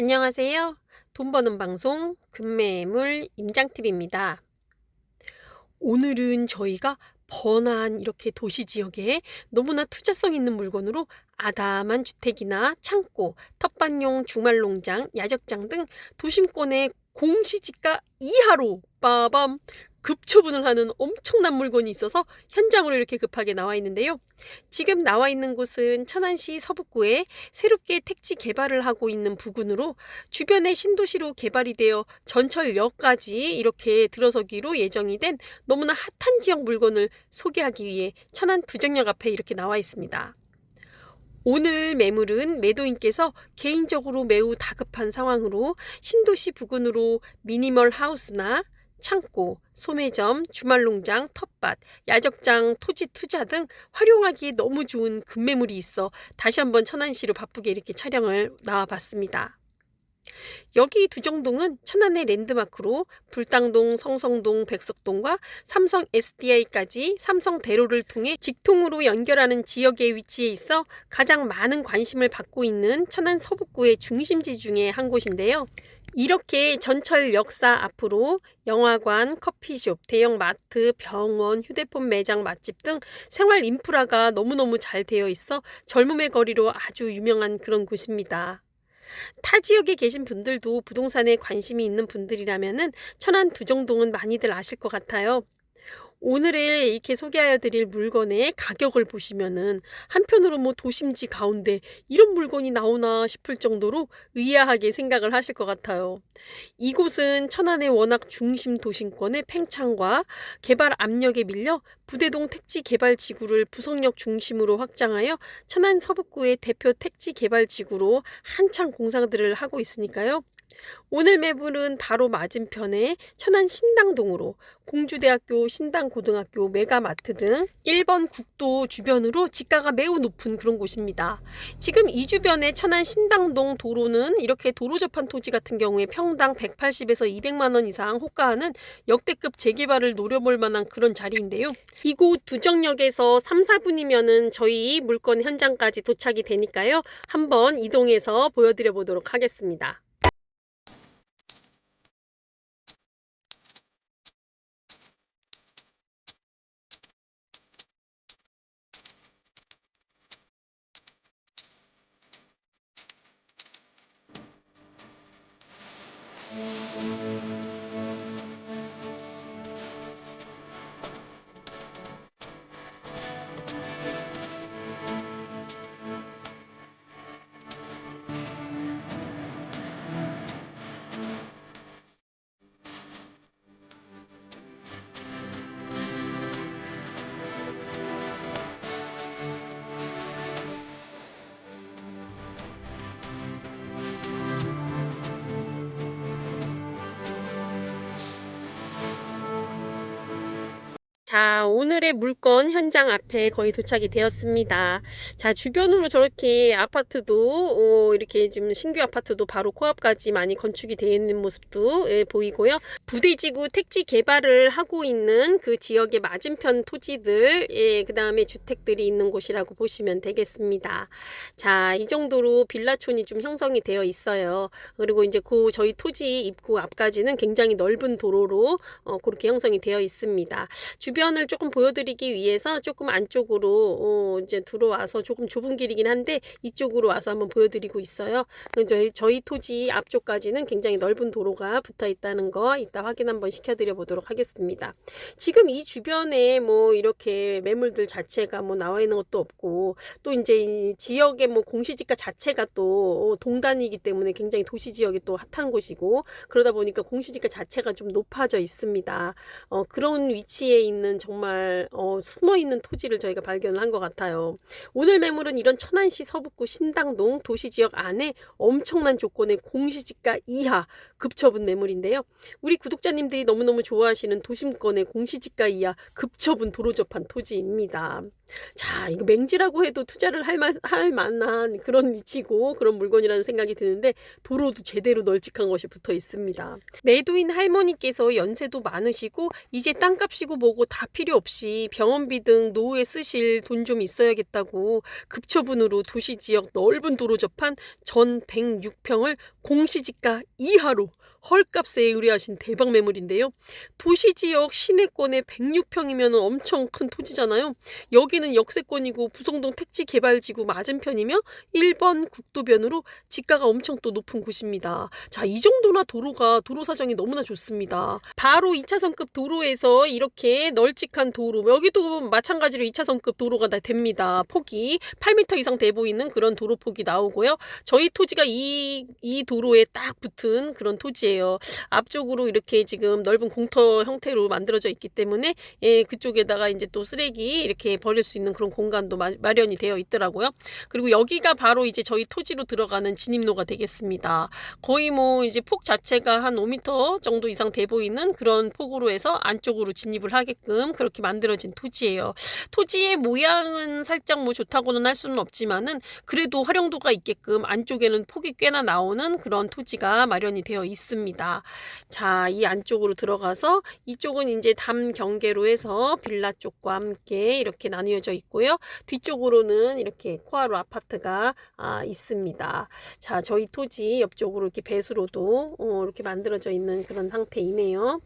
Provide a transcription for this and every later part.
안녕하세요. 돈 버는 방송 금매물 임장TV입니다. 오늘은 저희가 번화한 이렇게 도시 지역에 너무나 투자성 있는 물건으로 아담한 주택이나 창고, 텃밭용 주말농장, 야적장 등 도심권의 공시지가 이하로 빠밤 급처분을 하는 엄청난 물건이 있어서 현장으로 이렇게 급하게 나와 있는데요. 지금 나와 있는 곳은 천안시 서북구에 새롭게 택지 개발을 하고 있는 부근으로 주변에 신도시로 개발이 되어 전철역까지 이렇게 들어서기로 예정이 된 너무나 핫한 지역 물건을 소개하기 위해 천안 부정역 앞에 이렇게 나와 있습니다. 오늘 매물은 매도인께서 개인적으로 매우 다급한 상황으로 신도시 부근으로 미니멀 하우스나 창고, 소매점, 주말농장, 텃밭, 야적장, 토지 투자 등 활용하기에 너무 좋은 급매물이 있어 다시 한번 천안시로 바쁘게 이렇게 촬영을 나와봤습니다. 여기 두정동은 천안의 랜드마크로 불당동, 성성동, 백석동과 삼성 SDI까지 삼성 대로를 통해 직통으로 연결하는 지역에 위치해 있어 가장 많은 관심을 받고 있는 천안 서북구의 중심지 중에 한 곳인데요. 이렇게 전철 역사 앞으로 영화관, 커피숍, 대형 마트, 병원, 휴대폰 매장, 맛집 등 생활 인프라가 너무너무 잘 되어 있어 젊음의 거리로 아주 유명한 그런 곳입니다. 타 지역에 계신 분들도 부동산에 관심이 있는 분들이라면은 천안 두정동은 많이들 아실 것 같아요. 오늘의 이렇게 소개하여 드릴 물건의 가격을 보시면은 한편으로 뭐 도심지 가운데 이런 물건이 나오나 싶을 정도로 의아하게 생각을 하실 것 같아요. 이곳은 천안의 워낙 중심 도심권의 팽창과 개발 압력에 밀려 부대동 택지 개발 지구를 부석역 중심으로 확장하여 천안 서북구의 대표 택지 개발 지구로 한창 공사들을 하고 있으니까요. 오늘 매물은 바로 맞은편에 천안 신당동으로 공주대학교, 신당고등학교, 메가마트 등 1번 국도 주변으로 지가가 매우 높은 그런 곳입니다. 지금 이 주변에 천안 신당동 도로는 이렇게 도로 접한 토지 같은 경우에 평당 180에서 200만 원 이상 호가하는 역대급 재개발을 노려볼 만한 그런 자리인데요. 이곳 두정역에서 3, 4분이면은 저희 물건 현장까지 도착이 되니까요. 한번 이동해서 보여드려 보도록 하겠습니다. 자, 오늘의 물건 현장 앞에 거의 도착이 되었습니다. 자, 주변으로 저렇게 아파트도, 어, 이렇게 지금 신규 아파트도 바로 코앞까지 많이 건축이 되어 있는 모습도 예, 보이고요. 부대지구 택지 개발을 하고 있는 그 지역의 맞은편 토지들, 예, 그 다음에 주택들이 있는 곳이라고 보시면 되겠습니다. 자, 이 정도로 빌라촌이 좀 형성이 되어 있어요. 그리고 이제 그 저희 토지 입구 앞까지는 굉장히 넓은 도로로 어, 그렇게 형성이 되어 있습니다. 주변 을 조금 보여드리기 위해서 조금 안쪽으로 어, 이제 들어와서 조금 좁은 길이긴 한데 이쪽으로 와서 한번 보여드리고 있어요. 저희 저희 토지 앞쪽까지는 굉장히 넓은 도로가 붙어 있다는 거 이따 확인 한번 시켜드려 보도록 하겠습니다. 지금 이 주변에 뭐 이렇게 매물들 자체가 뭐 나와 있는 것도 없고 또 이제 이 지역의 뭐 공시지가 자체가 또 동단이기 때문에 굉장히 도시 지역이 또 핫한 곳이고 그러다 보니까 공시지가 자체가 좀 높아져 있습니다. 어, 그런 위치에 있는 정말 어, 숨어 있는 토지를 저희가 발견을 한 것 같아요. 오늘 매물은 이런 천안시 서북구 신당동 도시 지역 안에 엄청난 조건의 공시지가 이하 급처분 매물인데요. 우리 구독자님들이 너무너무 좋아하시는 도심권의 공시지가 이하 급처분 도로 접한 토지입니다. 자, 이거 맹지라고 해도 투자를 할, 만, 할 만한 그런 위치고 그런 물건이라는 생각이 드는데 도로도 제대로 널찍한 것이 붙어 있습니다. 매도인 할머니께서 연세도 많으시고 이제 땅값이고 뭐고 다 필요 필요 없이 병원비 등 노후에 쓰실 돈 좀 있어야겠다고 급처분으로 도시 지역 넓은 도로 접한 전 106평을 공시지가 이하로 헐값에 의뢰하신 대박 매물인데요. 도시 지역 시내권에 106평이면 엄청 큰 토지잖아요. 여기는 역세권이고 부성동 택지 개발지구 맞은편이며 1번 국도변으로 지가가 엄청 또 높은 곳입니다. 자, 이 정도나 도로가 도로 사정이 너무나 좋습니다. 바로 2차선급 도로에서 이렇게 널찍한 도로, 여기도 마찬가지로 2차선급 도로가 다 됩니다. 폭이 8m 이상 돼 보이는 그런 도로 폭이 나오고요. 저희 토지가 이, 이 도로에 딱 붙은 그런 토지예요. 앞쪽으로 이렇게 지금 넓은 공터 형태로 만들어져 있기 때문에 예, 그쪽에다가 이제 또 쓰레기 이렇게 버릴 수 있는 그런 공간도 마, 마련이 되어 있더라고요. 그리고 여기가 바로 이제 저희 토지로 들어가는 진입로가 되겠습니다. 거의 뭐 이제 폭 자체가 한 5m 정도 이상 돼 보이는 그런 폭으로 해서 안쪽으로 진입을 하게끔 그렇게 만들어진 토지예요. 토지의 모양은 살짝 뭐 좋다고는 할 수는 없지만은 그래도 활용도가 있게끔 안쪽에는 폭이 꽤나 나오는 그런 토지가 마련이 되어 있습니다. 자, 이 안쪽으로 들어가서 이쪽은 이제 담 경계로 해서 빌라 쪽과 함께 이렇게 나뉘어져 있고요. 뒤쪽으로는 이렇게 코아로 아파트가 아, 있습니다. 자, 저희 토지 옆쪽으로 이렇게 배수로도 어, 이렇게 만들어져 있는 그런 상태이네요.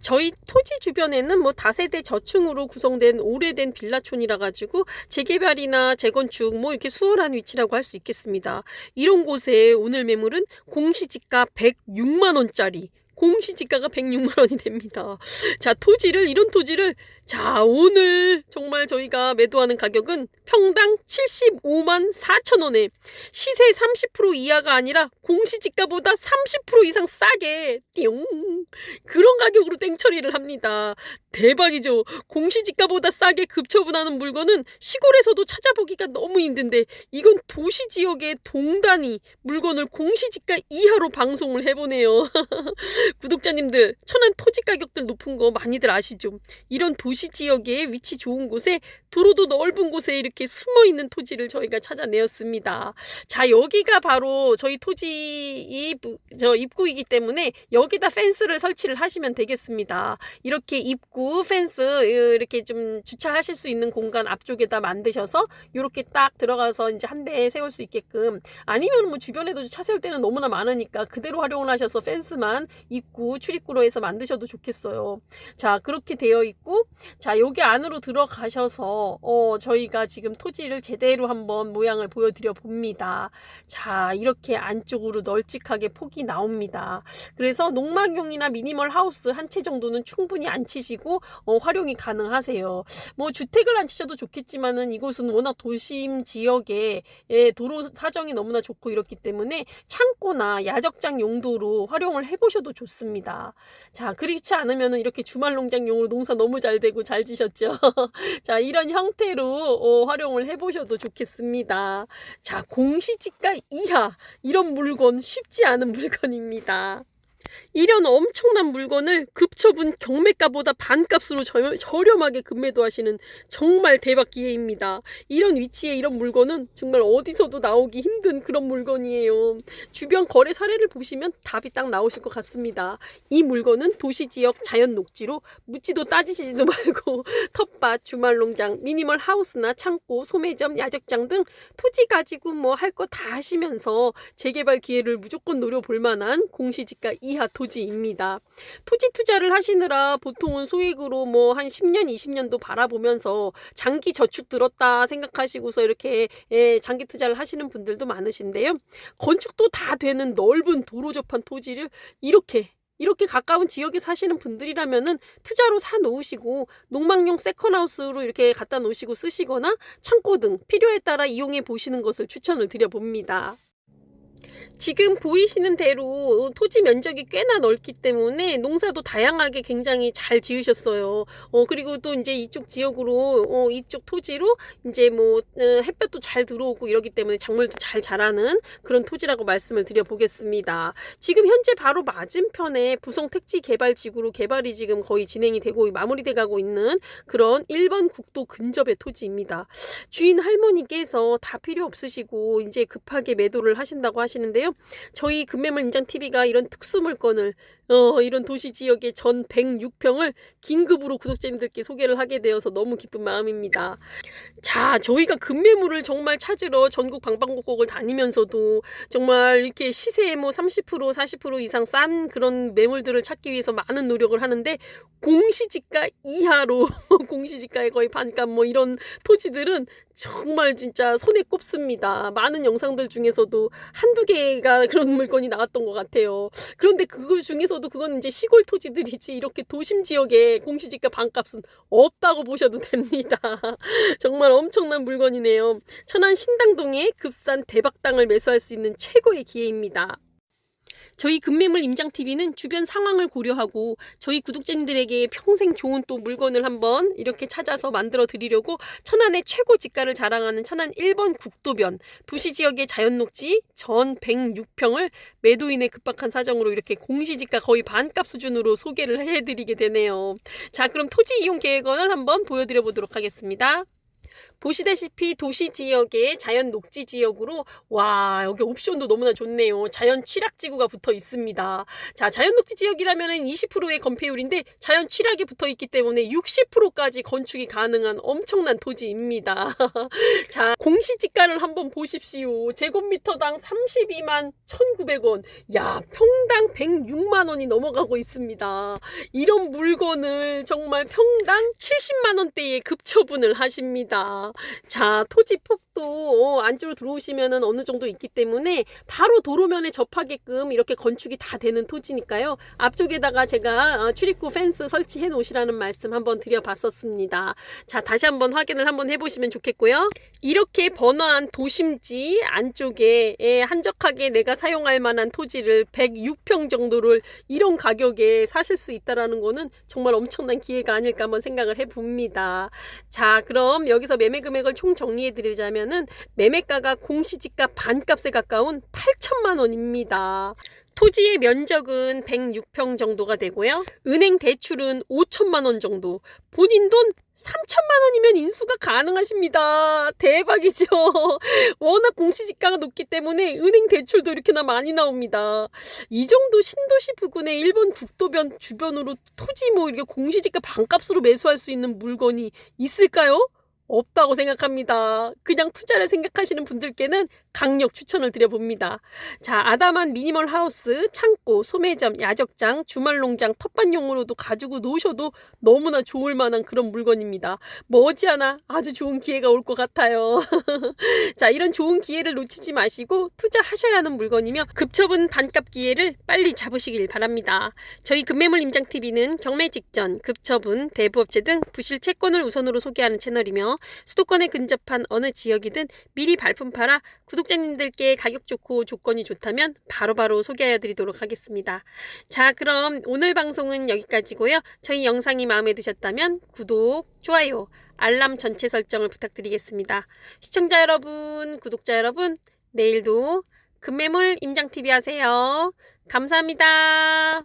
저희 토지 주변에는 뭐 다세대 저층으로 구성된 오래된 빌라촌이라 가지고 재개발이나 재건축 뭐 이렇게 수월한 위치라고 할 수 있겠습니다. 이런 곳에 오늘 매물은 공시지가 106만 원짜리 공시지가가 106만 원이 됩니다. 자, 토지를 이런 토지를 자, 오늘 정말 저희가 매도하는 가격은 평당 75만 4천 원에 시세 30% 이하가 아니라 공시지가보다 30% 이상 싸게 띠용 그런 가격으로 땡처리를 합니다. 대박이죠. 공시지가보다 싸게 급처분하는 물건은 시골에서도 찾아보기가 너무 힘든데 이건 도시 지역의 동단위 물건을 공시지가 이하로 방송을 해보네요. 구독자님들 천안 토지 가격들 높은 거 많이들 아시죠? 이런 도시 지역에 위치 좋은 곳에 도로도 넓은 곳에 이렇게 숨어 있는 토지를 저희가 찾아내었습니다. 자 여기가 바로 저희 토지 이저 입구이기 때문에 여기다 펜스를 설치를 하시면 되겠습니다. 이렇게 입구 펜스 이렇게 좀 주차하실 수 있는 공간 앞쪽에다 만드셔서 이렇게 딱 들어가서 이제 한 대 세울 수 있게끔 아니면 뭐 주변에도 차 세울 때는 너무나 많으니까 그대로 활용을 하셔서 펜스만 입구 출입구로 해서 만드셔도 좋겠어요. 자 그렇게 되어 있고 자 여기 안으로 들어가셔서 어 저희가 지금 토지를 제대로 한번 모양을 보여드려 봅니다. 자 이렇게 안쪽으로 널찍하게 폭이 나옵니다. 그래서 농막용이나 미니멀 하우스 한 채 정도는 충분히 안 치시고 어, 활용이 가능하세요. 뭐 주택을 안 치셔도 좋겠지만은 이곳은 워낙 도심 지역에 예, 도로 사정이 너무나 좋고 이렇기 때문에 창고나 야적장 용도로 활용을 해보셔도 좋습니다. 자 그렇지 않으면은 이렇게 주말 농장용으로 농사 너무 잘 되고 잘 지셨죠. 자 이런 형태로 어, 활용을 해보셔도 좋겠습니다. 자 공시지가 이하 이런 물건 쉽지 않은 물건입니다. 이런 엄청난 물건을 급처분 경매가보다 반값으로 저, 저렴하게 급매도하시는 정말 대박 기회입니다. 이런 위치에 이런 물건은 정말 어디서도 나오기 힘든 그런 물건이에요. 주변 거래 사례를 보시면 답이 딱 나오실 것 같습니다. 이 물건은 도시지역 자연 녹지로 묻지도 따지지도 말고 텃밭, 주말농장, 미니멀 하우스나 창고, 소매점, 야적장 등 토지 가지고 뭐 할 거 다 하시면서 재개발 기회를 무조건 노려볼 만한 공시지가 이하 토지입니다. 토지 투자를 하시느라 보통은 소액으로 뭐 한 10년, 20년도 바라보면서 장기 저축 들었다 생각하시고서 이렇게 예, 장기 투자를 하시는 분들도 많으신데요. 건축도 다 되는 넓은 도로 접한 토지를 이렇게 이렇게 가까운 지역에 사시는 분들이라면은 투자로 사 놓으시고 농막용 세컨하우스로 이렇게 갖다 놓으시고 쓰시거나 창고 등 필요에 따라 이용해 보시는 것을 추천을 드려 봅니다. 지금 보이시는 대로 토지 면적이 꽤나 넓기 때문에 농사도 다양하게 굉장히 잘 지으셨어요. 어, 그리고 또 이제 이쪽 지역으로, 어, 이쪽 토지로 이제 뭐, 어, 햇볕도 잘 들어오고 이러기 때문에 작물도 잘 자라는 그런 토지라고 말씀을 드려보겠습니다. 지금 현재 바로 맞은편에 부성 택지 개발 지구로 개발이 지금 거의 진행이 되고 마무리돼 가고 있는 그런 1번 국도 근접의 토지입니다. 주인 할머니께서 다 필요 없으시고 이제 급하게 매도를 하신다고 하시 하 시는데요. 저희 금매물 임장 TV가 이런 특수 물건을 어, 이런 도시 지역의 전 106평을 긴급으로 구독자님들께 소개를 하게 되어서 너무 기쁜 마음입니다. 자, 저희가 금매물을 정말 찾으러 전국 방방곡곡을 다니면서도 정말 이렇게 시세에 뭐30% 40% 이상 싼 그런 매물들을 찾기 위해서 많은 노력을 하는데 공시지가 이하로 공시지가의 거의 반값 뭐 이런 토지들은 정말 진짜 손에 꼽습니다. 많은 영상들 중에서도 한두 개가 그런 물건이 나왔던 것 같아요. 그런데 그 중에서도 그건 이제 시골 토지들이지 이렇게 도심 지역에 공시지가 반값은 없다고 보셔도 됩니다. 정말 엄청난 물건이네요. 천안 신당동에 급산 대박당을 매수할 수 있는 최고의 기회입니다. 저희 금매물 임장TV는 주변 상황을 고려하고 저희 구독자님들에게 평생 좋은 또 물건을 한번 이렇게 찾아서 만들어 드리려고 천안의 최고 지가를 자랑하는 천안 1번 국도변 도시지역의 자연녹지 전 106평을 매도인의 급박한 사정으로 이렇게 공시지가 거의 반값 수준으로 소개를 해드리게 되네요. 자 그럼 토지 이용 계획원을 한번 보여드려 보도록 하겠습니다. 보시다시피 도시 지역의 자연 녹지 지역으로 와 여기 옵션도 너무나 좋네요. 자연 취락지구가 붙어 있습니다. 자 자연 녹지 지역이라면 20%의 건폐율인데 자연 취락이 붙어 있기 때문에 60%까지 건축이 가능한 엄청난 토지입니다. 자 공시지가를 한번 보십시오. 제곱미터당 32만 1,900원. 야 평당 106만 원이 넘어가고 있습니다. 이런 물건을 정말 평당 70만 원대에 급처분을 하십니다. 자, 토지 폭도 어, 안쪽으로 들어오시면은 어느 정도 있기 때문에 바로 도로면에 접하게끔 이렇게 건축이 다 되는 토지니까요. 앞쪽에다가 제가 어, 출입구 펜스 설치해 놓으시라는 말씀 한번 드려봤었습니다. 자, 다시 한번 확인을 한번 해보시면 좋겠고요. 이렇게 번화한 도심지 안쪽에 예, 한적하게 내가 사용할 만한 토지를 106평 정도를 이런 가격에 사실 수 있다라는 거는 정말 엄청난 기회가 아닐까 한번 생각을 해봅니다. 자, 그럼 여기서 매매 금액을 총 정리해 드리자면은 매매가가 공시지가 반값에 가까운 8천만 원입니다. 토지의 면적은 106평 정도가 되고요. 은행 대출은 5천만 원 정도. 본인 돈 3천만 원이면 인수가 가능하십니다. 대박이죠. 워낙 공시지가가 높기 때문에 은행 대출도 이렇게나 많이 나옵니다. 이 정도 신도시 부근의 일본 국도변 주변으로 토지 뭐 이렇게 공시지가 반값으로 매수할 수 있는 물건이 있을까요? 없다고 생각합니다. 그냥 투자를 생각하시는 분들께는 강력 추천을 드려봅니다. 자, 아담한 미니멀 하우스, 창고, 소매점, 야적장, 주말농장, 텃밭용으로도 가지고 노셔도 너무나 좋을 만한 그런 물건입니다. 머지않아 아주 좋은 기회가 올 것 같아요. 자, 이런 좋은 기회를 놓치지 마시고 투자하셔야 하는 물건이며 급처분 반값 기회를 빨리 잡으시길 바랍니다. 저희 금매물 임장TV는 경매 직전, 급처분, 대부업체 등 부실 채권을 우선으로 소개하는 채널이며 수도권에 근접한 어느 지역이든 미리 발품 팔아 구독 구독자님들께 가격 좋고 조건이 좋다면 바로바로 바로 소개해 드리도록 하겠습니다. 자 그럼 오늘 방송은 여기까지고요. 저희 영상이 마음에 드셨다면 구독, 좋아요, 알람 전체 설정을 부탁드리겠습니다. 시청자 여러분, 구독자 여러분 내일도 금매물 임장TV 하세요. 감사합니다.